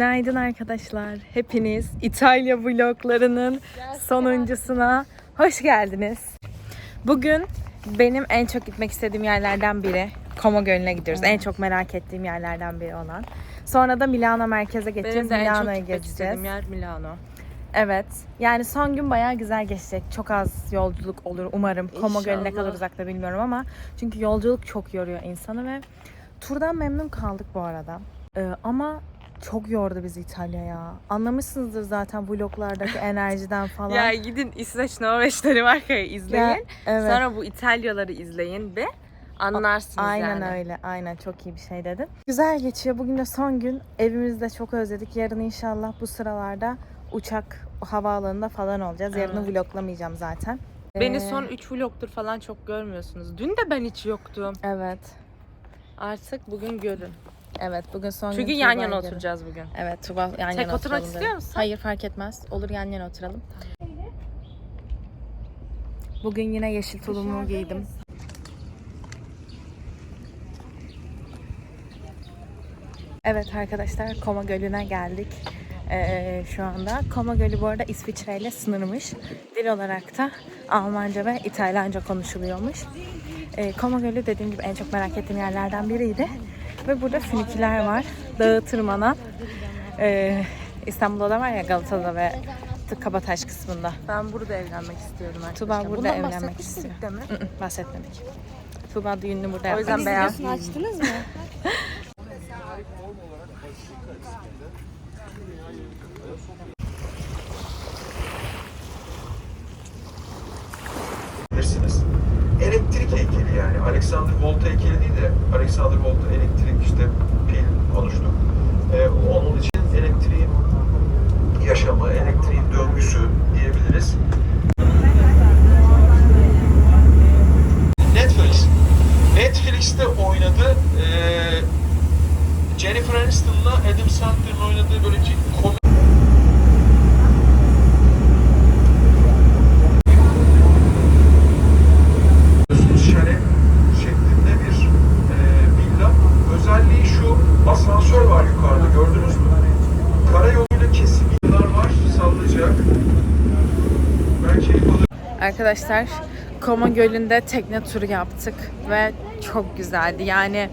Günaydın arkadaşlar. Hepiniz İtalya vloglarının sonuncusuna hoş geldiniz. Bugün benim en çok gitmek istediğim yerlerden biri Como Gölü'ne gidiyoruz. En çok merak ettiğim yerlerden biri olan. Sonra da Milano merkeze geçeceğiz. Benim de en çok Milano'ya gitmek istediğim yer Milano. Evet. Yani son gün bayağı güzel geçecek. Çok az yolculuk olur umarım. Como Gölü ne İnşallah. kadar uzakta bilmiyorum ama çünkü yolculuk çok yoruyor insanı ve turdan memnun kaldık bu arada. Ee, ama çok yordu bizi İtalya ya. Anlamışsınızdır zaten vloglardaki enerjiden falan. Ya gidin İsveç, Norveç, Danimarka'yı izleyin. Ya, evet. Sonra bu İtalyaları izleyin ve anlarsınız Aynen yani. öyle. Aynen çok iyi bir şey dedin. Güzel geçiyor. Bugün de son gün. Evimizde çok özledik. Yarın inşallah bu sıralarda uçak havaalanında falan olacağız. Yarını Evet. vloglamayacağım zaten. Beni Ee, son 3 vlogtur falan çok görmüyorsunuz. Dün de ben hiç yoktum. Evet. Artık bugün görün. Evet bugün son Çünkü gün yan Tuğba'ya yana oturacağız bugün. Evet Tuba yan Tek yana oturmak oturalım istiyor dedim. musun? Hayır fark etmez. Olur yan yana oturalım. Bugün yine yeşil tulumu giydim. Evet arkadaşlar Koma Gölü'ne geldik. Ee, şu anda. Koma Gölü bu arada İsviçre ile sınırmış. Dil olarak da Almanca ve İtalyanca konuşuluyormuş. Ee, Koma Gölü dediğim gibi en çok merak ettiğim yerlerden biriydi. Ve burada fünikiler var. Dağı tırmanan. Ee, İstanbul'da da var ya Galata'da ve Kabataş kısmında. Ben burada evlenmek istiyorum arkadaşlar. Tuba burada Bundan evlenmek istiyor. değil mi? Hı hı, Bahsetmedik. Tuba düğününü burada O yüzden yapmak beyaz açtınız mı? bilirsiniz. Elektrik heykeli yani. Alexander Volt heykeli değil de Alexander Volt elektrik işte pil konuştuk. Ee, onun için elektriğin yaşamı, elektriğin döngüsü diyebiliriz. Arkadaşlar Koma Gölü'nde tekne turu yaptık ve çok güzeldi. Yani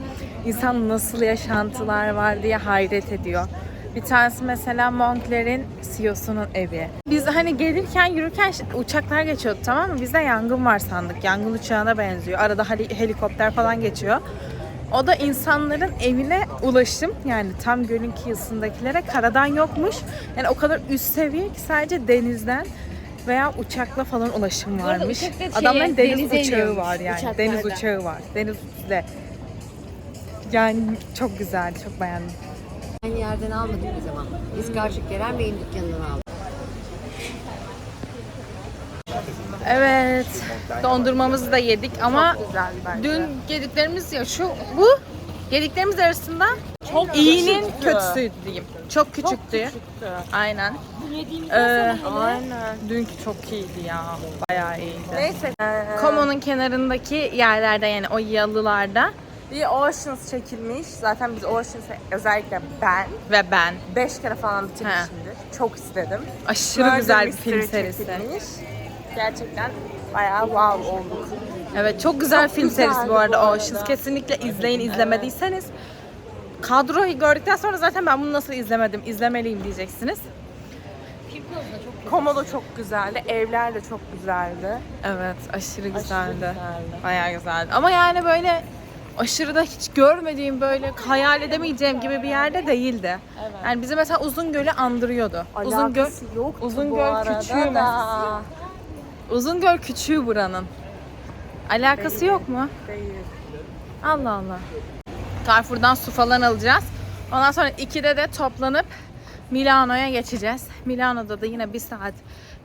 insan nasıl yaşantılar var diye hayret ediyor. Bir tanesi mesela Monkler'in CEO'sunun evi. Biz hani gelirken yürürken uçaklar geçiyordu tamam mı? Biz de yangın var sandık. Yangın uçağına benziyor. Arada heli- helikopter falan geçiyor. O da insanların evine ulaşım yani tam gölün kıyısındakilere karadan yokmuş. Yani o kadar üst seviye ki sadece denizden veya uçakla falan ulaşım varmış. şeye, Adamların deniz denize uçağı iniyormuş var yani. uçaklarda. Deniz uçağı var. Denizde. Yani çok güzel, çok beğendim. Aynı yerden almadık bir zaman. İskarçık Kerem Bey'in dükkanından aldık. Evet. Dondurmamızı da yedik ama dün yediklerimiz ya şu bu yediklerimiz arasında Çok iyinin küçüktü. kötüsüydü diyeyim. Çok küçüktü. Aynen. Ee, Aynen. dünkü çok iyiydi ya. Bayağı iyiydi. Neyse. Ee, Komo'nun kenarındaki yerlerde yani o yalılarda bir Oceans çekilmiş. Zaten biz Oceans'ı özellikle ben ve ben 5 kere falan bitirmişimdir. Çok istedim. aşırı Murder güzel bir film serisi. çekilmiş. Gerçekten bayağı wow olduk. Evet çok güzel Çok film serisi güzeldi bu arada bu arada. Oceans. Kesinlikle izleyin izlemediyseniz. Kadroyu gördükten sonra zaten ben bunu nasıl izlemedim, izlemeliyim diyeceksiniz. Komodo çok güzeldi. Evler de çok güzeldi. Evet aşırı güzeldi. Aşırı güzeldi. Bayağı güzeldi. Ama yani böyle aşırı da hiç görmediğim böyle hayal edemeyeceğim gibi bir yerde değildi. Yani bizi mesela Uzungöl'ü andırıyordu. Uzungöl, Alakası yoktu Uzungöl bu arada küçüğü da. mesela. Uzungöl küçüğü buranın. Alakası yok mu? Değil. Allah Allah. Carrefour'dan su falan alacağız. Ondan sonra 2'de de toplanıp Milano'ya geçeceğiz. Milano'da da yine bir saat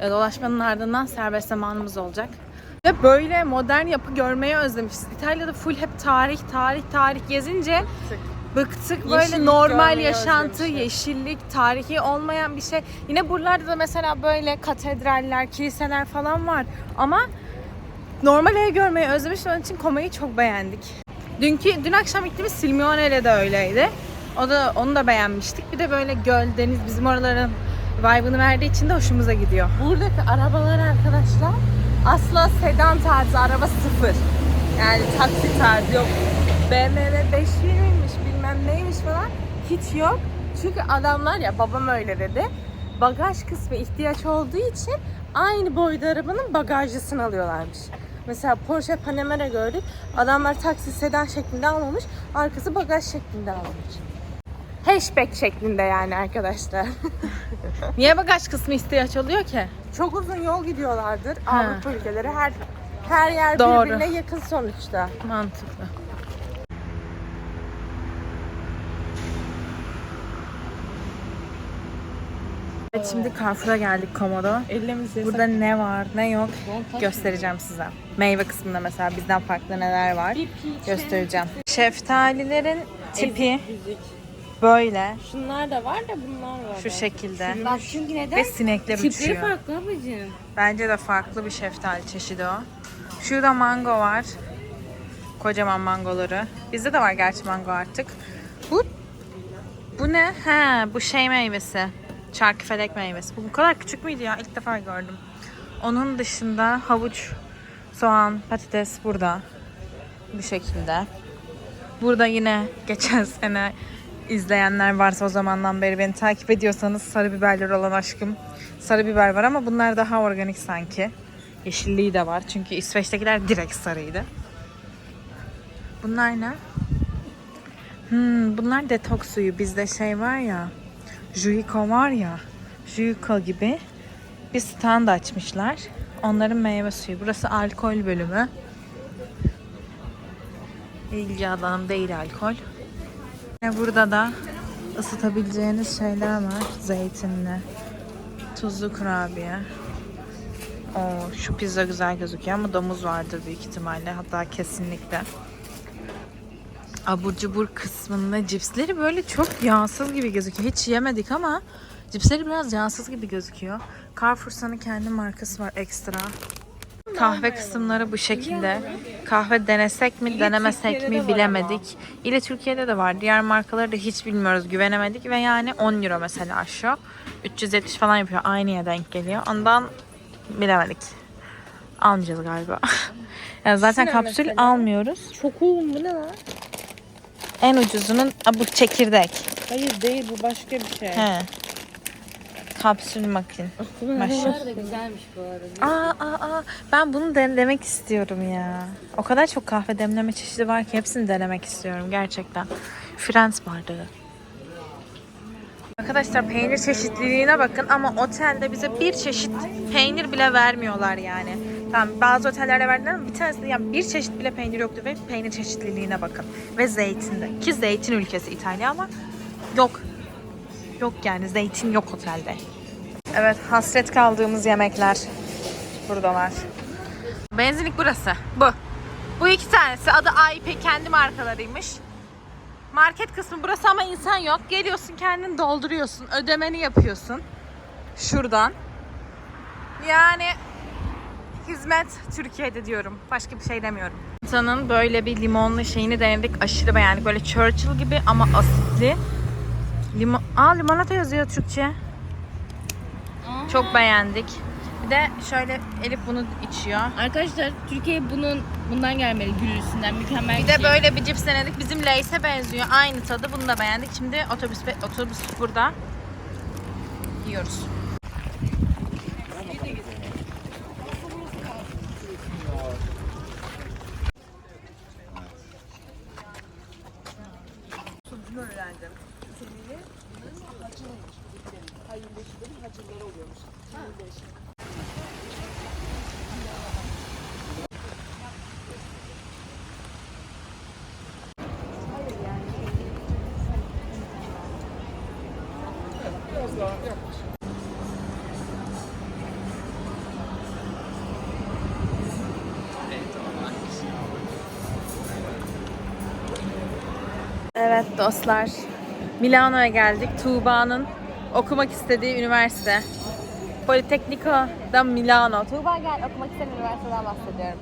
e, dolaşmanın ardından serbest zamanımız olacak. Ve böyle modern yapı görmeyi özlemişiz. İtalya'da full hep tarih, tarih, tarih gezince bıktık. Böyle Yeşillik normal yaşantı, özlemişiz. yeşillik, tarihi olmayan bir şey. Yine buralarda da mesela böyle katedraller, kiliseler falan var. Ama normal ev görmeyi özlemiştim. Onun için Koma'yı çok beğendik. Dünkü, dün akşam gittiğimiz Silmione'yle de öyleydi. O da onu da beğenmiştik. Bir de böyle göl, deniz bizim oraların vibe'ını verdiği için de hoşumuza gidiyor. Buradaki arabalar arkadaşlar asla sedan tarzı araba sıfır. Yani taksi tarzı yok. BMW 520'ymiş bilmem neymiş falan hiç yok. Çünkü adamlar ya babam öyle dedi. Bagaj kısmı ihtiyaç olduğu için aynı boyda arabanın bagajlısını alıyorlarmış. Mesela Porsche Panamera gördük. Adamlar taksi sedan şeklinde almamış. Arkası bagaj şeklinde almış. Hatchback şeklinde yani arkadaşlar. Niye bagaj kısmı ihtiyaç oluyor ki? çok uzun yol gidiyorlardır. Avrupa ülkeleri. Her her yer Doğru. birbirine yakın sonuçta. Mantıklı. Evet şimdi Carrefour'a geldik Komodo. Burada ne var ne yok göstereceğim size. Meyve kısmında mesela bizden farklı neler var göstereceğim. Şeftalilerin tipi böyle Şunlar da var da bunlar var. şu şekilde Bak çünkü neden? ve sinekler uçuyor. farklı abicim. Bence de farklı bir şeftali çeşidi o. Şurada mango var. Kocaman mangoları. Bizde de var gerçi mango artık. Bu bu ne? He, bu şey meyvesi. Çarkıfelek meyvesi. Bu bu kadar küçük müydü ya? İlk defa gördüm. Onun dışında havuç, soğan, patates burada. Bu şekilde. Burada yine geçen sene izleyenler varsa o zamandan beri beni takip ediyorsanız sarı biberler olan aşkım. Sarı biber var ama bunlar daha organik sanki. Yeşilliği de var çünkü İsveç'tekiler direkt sarıydı. Bunlar ne? Hmm, bunlar detoks suyu. Bizde şey var ya, Juico var ya, Juico gibi bir stand açmışlar. Onların meyve suyu. Burası alkol bölümü. İlgi alanım değil alkol. Ve burada da ısıtabileceğiniz şeyler var. Zeytinli, tuzlu kurabiye. Oo, şu pizza güzel gözüküyor ama domuz vardır büyük ihtimalle. Hatta kesinlikle. Abur cubur kısmında cipsleri böyle çok yağsız gibi gözüküyor. Hiç yemedik ama cipsleri biraz yağsız gibi gözüküyor. Carrefour'un kendi markası var ekstra. Kahve kısımları bu şekilde. Kahve denesek mi, denemesek mi bilemedik. İle Türkiye'de de var. Diğer markaları da hiç bilmiyoruz, güvenemedik ve yani 10 euro mesela şu. 370 falan yapıyor. Aynıya denk geliyor. Ondan bilemedik. Almayacağız galiba. yani zaten kapsül almıyoruz. Çok oğlum bu ne lan? En ucuzunun Aa, bu çekirdek. Hayır değil bu başka bir şey. He. Kapsül makin. Maşallah. Bunlar da güzelmiş bu arada. Aa, aa, aa. Ben bunu denemek istiyorum ya. O kadar çok kahve demleme çeşidi var ki hepsini denemek istiyorum gerçekten. Frans bardağı. Arkadaşlar peynir çeşitliliğine bakın ama otelde bize bir çeşit peynir bile vermiyorlar yani. Tamam bazı otellerde verdiler ama bir tanesinde yani bir çeşit bile peynir yoktu ve peynir çeşitliliğine bakın. Ve zeytinde. Ki zeytin ülkesi İtalya ama yok. Yok yani zeytin yok otelde. Evet hasret kaldığımız yemekler burada var. Benzinlik burası. Bu. Bu iki tanesi. Adı AIP kendi markalarıymış. Market kısmı burası ama insan yok. Geliyorsun kendin dolduruyorsun. Ödemeni yapıyorsun. Şuradan. Yani hizmet Türkiye'de diyorum. Başka bir şey demiyorum. İnsanın böyle bir limonlu şeyini denedik. Aşırı beğendik. Böyle Churchill gibi ama asitli. Limon... Aa limonata yazıyor Türkçe. Çok beğendik. Bir de şöyle Elif bunu içiyor. Arkadaşlar Türkiye bunun bundan gelmeli güllüsünden mükemmel Bir de böyle bir cips denedik. Bizim Lay's'e benziyor. Aynı tadı. Bunu da beğendik. Şimdi otobüs otobüs burada. Yiyoruz. Evet dostlar. Milano'ya geldik. Tuğba'nın okumak istediği üniversite. Politecnico da Milano. Tuğba gel okumak istediğin üniversiteden bahsediyorum.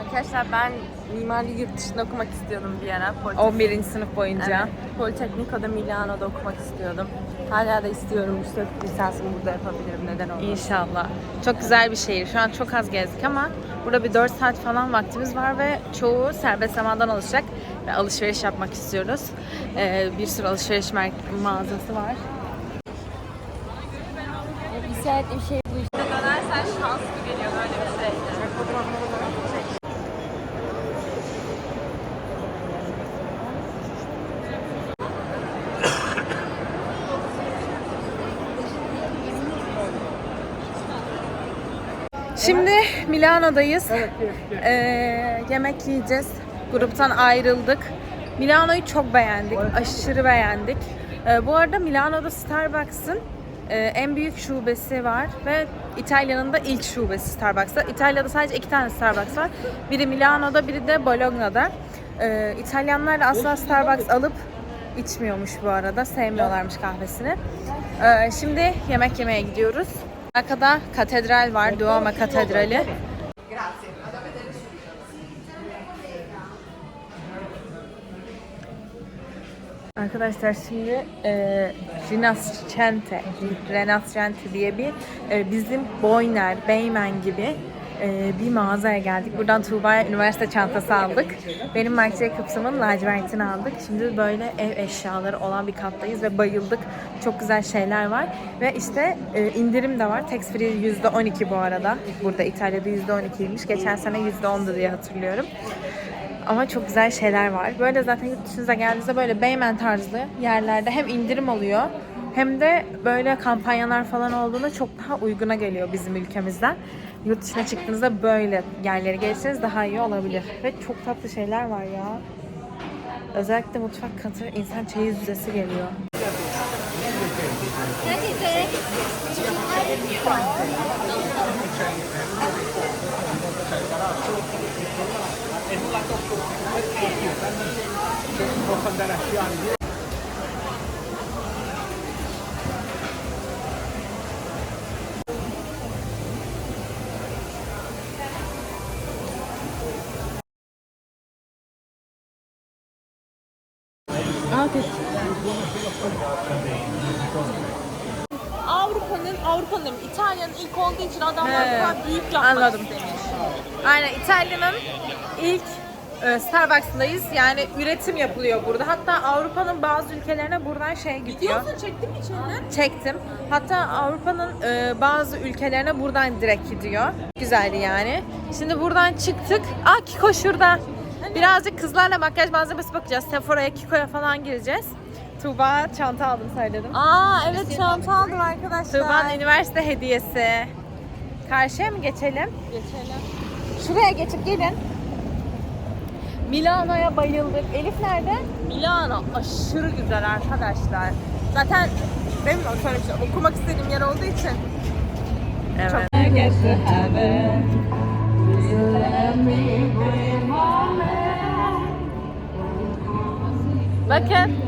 Arkadaşlar ben mimarlığı yurt dışında okumak istiyordum bir ara. Politeknik- 11. sınıf boyunca. Evet, Politecnico'da Milano'da okumak istiyordum. Hala da istiyorum. İşte lisansımı burada yapabilirim. Neden olmasın? İnşallah. Çok güzel bir şehir. Şu an çok az gezdik ama burada bir 4 saat falan vaktimiz var ve çoğu serbest zamandan oluşacak. Ve alışveriş yapmak istiyoruz. Ee, bir sürü alışveriş mağazası var. Bir saat bir şey bu işte. Dönersen şanslı geliyor böyle bir şey. Şimdi Milano'dayız. Ee, yemek yiyeceğiz. Gruptan ayrıldık. Milano'yu çok beğendik. Aşırı beğendik. Ee, bu arada Milano'da Starbucks'ın e, en büyük şubesi var ve İtalya'nın da ilk şubesi Starbucks'ta. İtalya'da sadece iki tane Starbucks var. Biri Milano'da, biri de Bologna'da. Ee, İtalyanlar da asla Starbucks alıp içmiyormuş bu arada. Sevmiyorlarmış kahvesini. Ee, şimdi yemek yemeye gidiyoruz. Arkada katedral var, Duomo Katedrali. Arkadaşlar şimdi e, Rinascente, Renascente diye bir e, bizim Boyner, Beymen gibi bir mağazaya geldik. Buradan Tuğba'ya üniversite çantası aldık. Benim Marc Jacobs'ımın lacivertini aldık. Şimdi böyle ev eşyaları olan bir kattayız ve bayıldık. Çok güzel şeyler var. Ve işte e, indirim de var. Tax free %12 bu arada. Burada İtalya'da %12'ymiş. Geçen sene %10'du diye hatırlıyorum. Ama çok güzel şeyler var. Böyle zaten yurt dışınıza geldiğinizde böyle Beymen tarzı yerlerde hem indirim oluyor hem de böyle kampanyalar falan olduğunda çok daha uyguna geliyor bizim ülkemizden. Yurt dışına çıktığınızda böyle yerleri gelirseniz daha iyi olabilir. Ve çok tatlı şeyler var ya. Özellikle mutfak katı insan çeyiz düzesi geliyor. İtalya'nın ilk olduğu için adamlar He, bu kadar büyük yapmak anladım. istemiş. Aynen İtalya'nın ilk e, Starbucks'ındayız. Yani üretim yapılıyor burada. Hatta Avrupa'nın bazı ülkelerine buradan şey gidiyor. Biliyorsun çektin mi içinden? Çektim. Hatta Avrupa'nın e, bazı ülkelerine buradan direkt gidiyor. Güzeldi yani. Şimdi buradan çıktık. Aa Kiko şurada. Birazcık kızlarla makyaj malzemesi bakacağız. Sephora'ya, Kiko'ya falan gireceğiz. Tuğba çanta aldım söyledim. Aa evet çanta aldım arkadaşlar. Tuğba'nın üniversite hediyesi. Karşıya mı geçelim? Geçelim. Şuraya geçip gelin. Milano'ya bayıldık. Elif nerede? Milano aşırı güzel arkadaşlar. Zaten benim de söylemiştim okumak istediğim yer olduğu için. Evet. Bakın.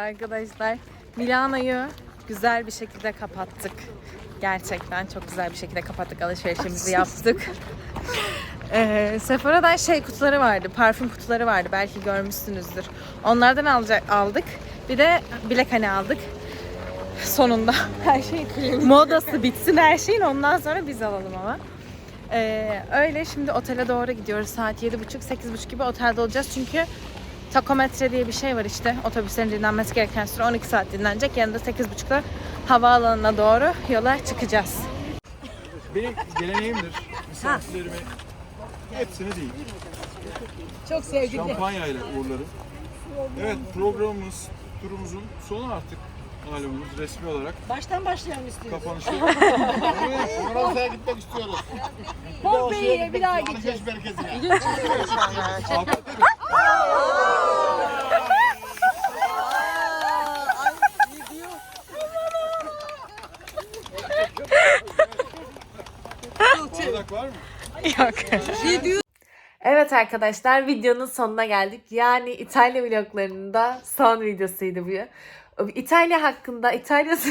Arkadaşlar Milano'yu güzel bir şekilde kapattık. Gerçekten çok güzel bir şekilde kapattık. Alışverişimizi yaptık. Ee, Sephora'dan şey kutuları vardı. Parfüm kutuları vardı. Belki görmüşsünüzdür. Onlardan alacak, aldık. Bir de bilek hani aldık. Sonunda her şey modası bitsin her şeyin ondan sonra biz alalım ama. Ee, öyle şimdi otele doğru gidiyoruz. Saat 7.30-8.30 gibi otelde olacağız. Çünkü takometre diye bir şey var işte. Otobüslerin dinlenmesi gereken süre 12 saat dinlenecek. Yanında 8.30'da havaalanına doğru yola çıkacağız. Benim geleneğimdir misafirlerimi hepsini değil. Çok sevdim. Şampanyayla uğurlarım. Evet programımız, turumuzun sonu artık malumunuz resmi olarak. Baştan başlayalım istiyoruz. Kapanışı. Fransa'ya gitmek istiyoruz. Pompei'ye bir daha gideceğiz. merkezine. Bardak var mı? Evet arkadaşlar videonun sonuna geldik. Yani İtalya vloglarının da son videosuydu bu. İtalya hakkında İtalya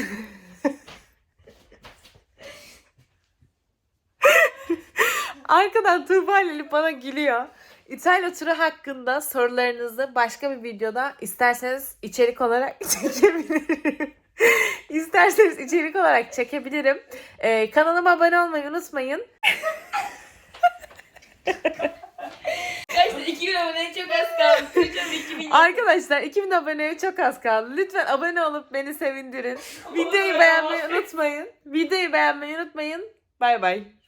Arkadan Tuğba bana gülüyor. İtalya turu hakkında sorularınızı başka bir videoda isterseniz içerik olarak çekebilirim. İsterseniz içerik olarak çekebilirim. Ee, kanalıma abone olmayı unutmayın. Arkadaşlar 2000 aboneye çok az kaldı. Lütfen 2000 Arkadaşlar 2000 aboneye çok az kaldı. Lütfen abone olup beni sevindirin. Videoyu beğenmeyi unutmayın. Videoyu beğenmeyi unutmayın. Bay bay.